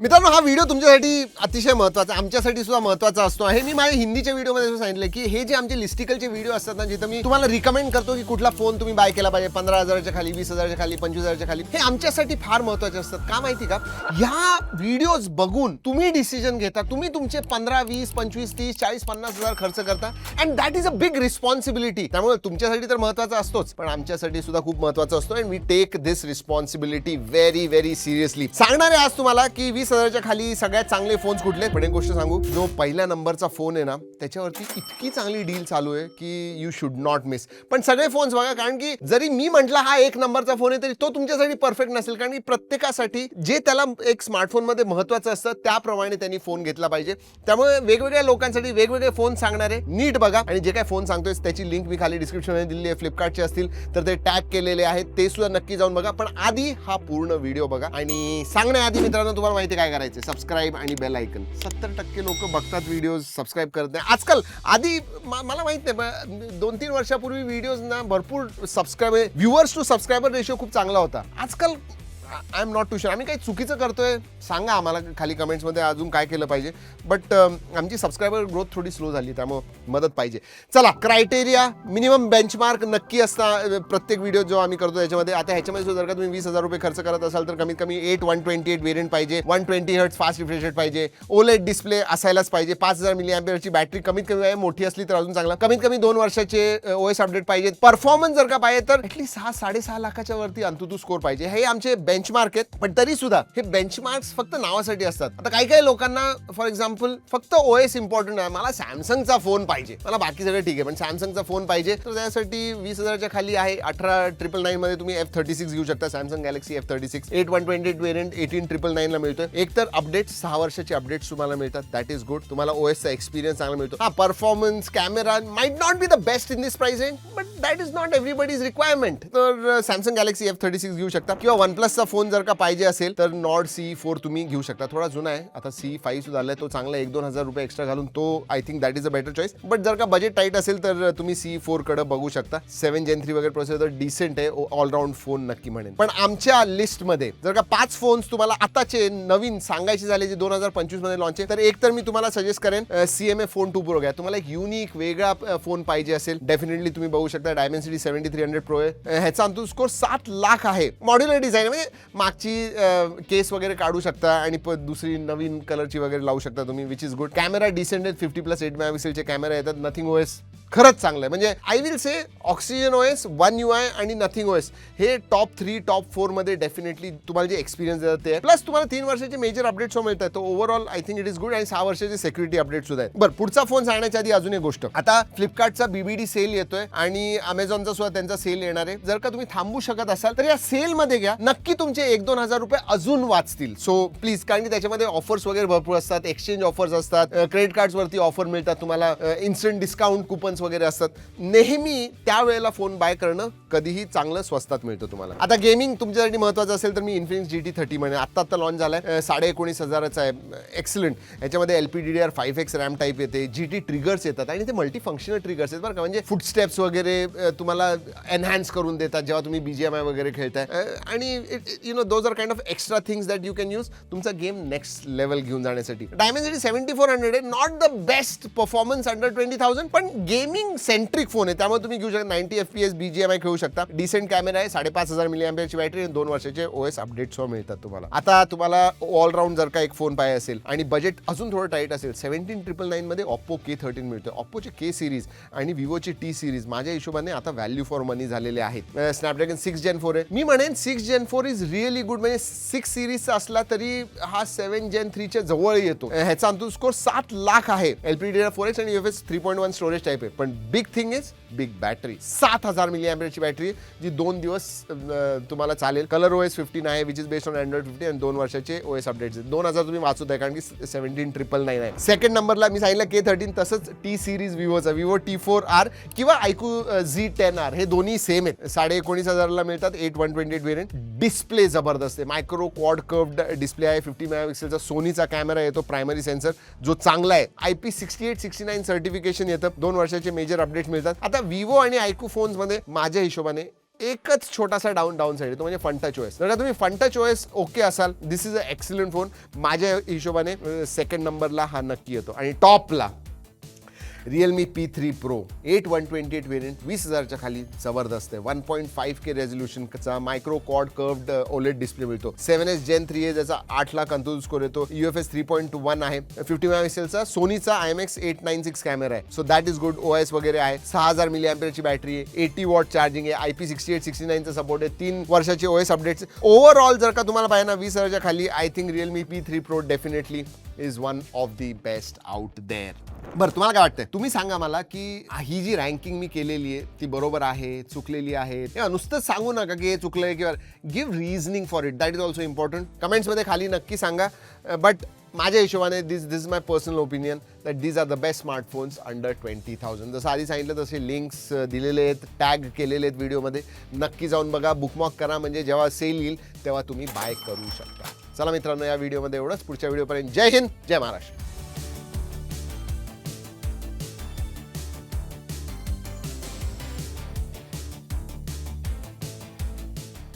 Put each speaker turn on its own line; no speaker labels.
मित्रांनो हा व्हिडिओ तुमच्यासाठी अतिशय महत्त्वाचा आमच्यासाठी सुद्धा महत्त्वाचा असतो. आहे मी माझ्या हिंदीच्या व्हिडिओमध्ये सांगितलं की हे जे आमचे लिस्टिकलचे व्हिडिओ असतात ना जिथं मी तुम्हाला रिकमेंड करतो की कुठला फोन तुम्ही बाय केला पाहिजे पंधरा हजाराच्या खाली वीस हजाराच्या खाली पंचवीस हजाराच्या खाली हे आमच्यासाठी फार महत्त्वाचे असतात. का माहिती का? ह्या व्हिडिओज बघून तुम्ही डिसिजन घेता तुम्ही तुमचे पंधरा वीस पंचवीस तीस चाळीस पन्नास हजार खर्च करता and that is a big responsibility त्यामुळे तुमच्यासाठी तर महत्त्वाचा असतोच पण आमच्यासाठी सुद्धा खूप महत्त्वाचा असतो and we take this responsibility very very seriously सांगणार आहे आज तुम्हाला की वीस हजाराच्या खाली सगळ्यात चांगले फोन्स कुठले? पण एक गोष्ट सांगू. जो पहिल्या नंबरचा फोन आहे ना त्याच्यावरती इतकी चांगली डील चालू आहे की यू शुड नॉट मिस पण सगळे फोन्स बघा कारण की जरी मी म्हटलं हा एक नंबरचा फोन आहे तरी तो तुमच्यासाठी परफेक्ट नसेल. कारण की प्रत्येकासाठी जे त्याला एक स्मार्टफोनमध्ये महत्वाचं असतं त्याप्रमाणे त्यांनी फोन घेतला पाहिजे. त्यामुळे वेगवेगळ्या लोकांसाठी वेगवेगळे फोन सांगणारे नीट बघा. आणि जे काय फोन सांगतोय त्याची लिंक मी खाली डिस्क्रिप्शनमध्ये दिली आहे फ्लिपकार्टचे असतील तर ते टॅग केलेले आहेत ते सुद्धा नक्की जाऊन बघा. पण आधी हा पूर्ण व्हिडिओ बघा. आणि सांगण्याआधी मित्रांनो तुम्हाला माहिती आहे काय करायचं सबस्क्राईब आणि बेल ऐकन सत्तर टक्के लोक बघतात सब्सक्राइब सबस्क्राईब करत नाही. आजकाल, आधी मला माहित नाही दोन तीन वर्षापूर्वी व्हिडिओजना भरपूर subscribe viewers to subscriber ratio खूप चांगला होता. आजकाल I'm not too sure आम्ही काही चुकीचं करतोय. सांगा आम्हाला खाली कमेंट्समध्ये अजून काय केलं पाहिजे. बट आमची सबस्क्रायबर ग्रोथ थोडी स्लो झाली, त्यामुळे मदत पाहिजे. चला क्रायटेरिया मिनिमम बेंचमार्क नक्की असता. प्रत्येक व्हिडिओ जो आम्ही करतो त्याच्यामध्ये, आता ह्याच्यामध्ये जर का तुम्ही वीस हज़ार रुपये खर्च करत असाल, तर कमीत कमी eight one twenty eight variant पाहिजे. One twenty hertz fast refresh rate पाहिजे. ओलेट डिस्प्ले असायलाच पाहिजे. पाच हज़ार मिली अँपियरची बॅटरी कमीत कमी मोठी असली तर अजून चांगला. कमीत कमी दोन वर्षाचे ओ एस अपडेट पाहिजे. परफॉर्मन्स जर का पाहिजे, तर ॲटलीस्ट सहा, साडेसहा लाखाच्या वरती अंतुतू स्कोर पाहिजे. हे आमचे बेंचमार्क आहेत पण तरी सुद्धा हे बेंचमार्क्स फक्त नावासाठी असतात. आता काही काही लोकांना फॉर एक्झाम्पल फक्त ओ एस इम्पॉर्टंट आहे मला सॅमसंगचा फ़ोन पाहिजे. मला बाकी सगळं ठीक आहे, पण सॅमसंगचा फ़ोन पाहिजे, तर त्यासाठी वीस हजारच्या खाली आहे. अठरा ट्रिपल नाईन मध्ये तुम्ही एफ़ थर्टी सिक्स घेऊ शकता. Samsung Galaxy F thirty six eight one twenty variant eighteen triple नाईनला मिळतोय. एक तर अपडेट सहा वर्षाचे अपडेट्स तुम्हाला मिळतात. दॅट इज़ गुड तुम्हाला ओ एसचा एक्सपिरियन्स चांगला मिळतो. हा performance camera might not be the best in this price range but that is not everybody's requirement तर Samsung Galaxy F thirty six घेऊ शकता. किंवा वन प्लसचा फ़ोन जर का पाहिजे असेल, तर नॉट सी फोर तुम्ही घेऊ शकता. थोडा जुना आहे. आता सी फाईव्ह सुद्धा आलाय. तो चांगला एक दोन हज़ार रुपये एक्स्ट्रा घालून तो I think that is a better choice but जर का बजेट टाईट असेल, तर तुम्ही सी फोर कडे बघू शकता. सेव्हन जेन थ्री वगैरे प्रोसेसर डिसेंट आहे. ऑलराऊंड फ़ोन नक्की म्हणेन. पण आमच्या लिस्टमध्ये जर का पाच फोन्स तुम्हाला आताचे नवीन सांगायचे झाले, जे दोन हज़ार पंचवीस मध्ये लॉन्च आहे, तर एक तर मी तुम्हाला सजेस्ट करेन C M A phone two pro घ्या. तुम्हाला एक युनिक वेगळा फ़ोन पाहिजे असेल डेफिनेटली तुम्ही बघू शकता. Dimensity seventy three hundred pro आहे ह्याचा अंतू स्कोर सात लाख आहे. मॉड्युलर डिझाईन म्हणजे मागची केस वगैरे काढू शकता आणि प- दुसरी नवीन कलरची वगैरे लावू शकता तुम्ही which is good camera decent fifty plus eight मेगापिक्सेलचे camera येतात. नथिंग ओएस खरंच चांगलं आहे. म्हणजे I will say oxygen OS one U I आणि नथिंग ओएस हे टॉप थ्री टॉप फोर मध्ये डेफिनेटली तुम्हाला जे एक्सपिरियन्स देतात ते. प्लस तुम्हाला तीन वर्षाचे मेजर अपडेट्स मिळतात. तर overall I think it is good आणि सहा वर्षाचे सिक्युरिटी अपडेट सुद्धा आहेत. बरं, पुढचा फ़ोन सांगण्याच्या आधी अजून एक गोष्ट. आता फ्लिपकार्टचा बीबीडी सेल येतोय आणि अमेझॉनचा सुद्धा त्यांचा सेल येणार आहे. जर का तुम्ही थांबू शकत असाल, तर या सेल मध्ये घ्या. नक्की तुमचे एक दोन हज़ार रुपये अजून वाचतील. सो प्लीज़ कारण की त्याच्यामध्ये ऑफर्स वगैरे भरपूर असतात एक्सचेंज ऑफर्स असतात क्रेडिट कार्ड वरती ऑफ़र मिळतात तुम्हाला इन्स्टंट डिस्काउंट कुपन्स वगैरे असतात नेहमी त्यावेळेला फोन बाय करणं कधीही चांगलं स्वस्तात मिळतं तुम्हाला. आता गेमिंग तुमच्यासाठी महत्वाचं असेल तर मी इन्फिनिक्स जी टी थर्टी म्हणे. आता आत्ता लॉन्च झालाय. आहे साडे एकोणीस हजाराचा आहे. एक्सलंट याच्यामध्ये L P D D R five X RAM type येते. जी टी ट्रिगर्स येतात आणि ते मल्टी फंक्शनल ट्रिगर्स आहेत बरं का. म्हणजे फुट स्टेप्स वगैरे तुम्हाला एनहॅन्स करून देतात जेव्हा तुम्ही बी जी एम आय वगैरे खेळताय. आणि you know those are kind of extra things that you can use तुमचा गेम नेक्स्ट लेवल घेऊन जाण्यासाठी. डायमेन्सिटी सेव्हन्टी फोर हंड्रेड आहे. Not the best performance under twenty thousand पण गेम गेमिंग सेंट्रिक फ़ोन आहे त्यामुळे तुम्ही घेऊ शकता ninety F P S BGMI खेळू शकता. डिसेंट कॅमेरा आहे साडेपाच हज़ार मिली ची बॅटरी आणि दोन वर्षाचे ओएस अपडेट्स मिळतात तुम्हाला. आता तुम्हाला ऑलराऊंड जर का एक फ़ोन पाहिजे असेल आणि बजेट अजून थोडं टाईट असेल सेव्हन्टीन ट्रिपल नाईन मध्ये ऑप्पो के थर्टीन मिळतं ऑप्पोचे के सिरीज आणि विवोची टी सिरीज माझ्या हिशोबाने आता व्हॅल्यू फॉर मनी झालेले आहेत. स्नॅपड्रॅगन सिक्स जेन फोर आहे. मी म्हणेन six gen four is really good म्हणजे सिक्स सिरीजचा असला तरी हा सेव्हन जेन थ्रीच्या जवळ येतो. अं, ह्याचा अंतून स्कोर सात लाख आहे. एलपीडी फोर एक्स आणि F S three point one storage type आहे. पण big thing is big battery सात हज़ार मिली ची बॅटरी जी दोन दिवस अं, तुम्हाला चालेल. कलर ओएस फिफ्टीन आहे which is based on Android fifty आणि दोन वर्षाचे ओएस अपडेट्स दोन हज़ार तुम्ही वाचत आहे कारण की सेव्हन्टीन ट्रिपल नाईन आहे. सेकंड नंबरला मी सांगितलं के थर्टीन तसंच टी सिरीज विवोचा विवो टी फोर आर किंवा ऐकू झी टेन आर हे दोन्ही सेम आहेत. साडे एकोणीस हजारला मिळतात eight one twenty eight variant display ज़बरदस्त आहे. मायक्रो क्वाड कर्व्ड डिस्प्ले आहे फिफ्टी मेगापिक्सेलचा सोनीचा कॅमेरा येतो प्रायमरी सेन्सर जो चांगला आहे. I P sixty eight sixty nine certification येतं. दोन वर्षाचे मेजर अपडेट मिळतात. आता विवो आणि आयकू फोन्समध्ये माझ्या हिशोबाने एकच छोटासा डाऊन डाऊन साईड तो म्हणजे फंटा चॉईस जर तुम्ही फंटा चॉईस ओके असाल this is a excellent phone माझ्या हिशोबाने सेकंड नंबरला हा नक्की येतो. आणि टॉपला Realme P three pro eight one twenty eight variant वीस हजारच्या खाली ज़बरदस्त आहे. One point five K रेझोल्युशनचा micro quad curved OLED display मिळतो. सेव्हन एस जेन थ्री आहे ज्याचा आठ लाख अंतुल स्कोर येतो. U F S three point one आहे. फिफ्टी मेगापिक्सेलचा सोनीचा I M X eight nine six camera आहे. So that is good O S वगैरे आहे. सहा हज़ार मिली अँपियरची बॅटरी आहे. एटी वॉट चार्जिंग आहे. आय पी सिक्स्टी एट सिक्स्टी नाईनचा सपोर्ट आहे. तीन वर्षाचे ओ एस अपडेट्स ओव्हरऑल जर का तुम्हाला पाहिजे ना, वीस हजारच्या खाली I think Realme P three pro definitely is one of the best out there बरं, तुम्हाला काय वाटतंय? तुम्ही सांगा मला की ही जी रँकिंग मी केलेली आहे, ती बरोबर आहे, चुकलेली आहे? तेव्हा नुसतंच सांगू नका की हे चुकलंय किंवा give reasoning for it that is also important कमेंट्समध्ये खाली नक्की सांगा. बट माझ्या हिशोबाने this this my personal opinion that these are the best smartphones under twenty thousand जसं आधी सांगितलं, तसे लिंक्स दिलेले आहेत टॅग केलेले आहेत व्हिडिओमध्ये नक्की जाऊन बघा बुकमॉक करा. म्हणजे जेव्हा सेल येईल, तेव्हा तुम्ही बाय करू शकता. चला मित्रांनो, या व्हिडिओमध्ये एवढंच. पुढच्या व्हिडिओपर्यंत जय हिंद, जय महाराष्ट्र.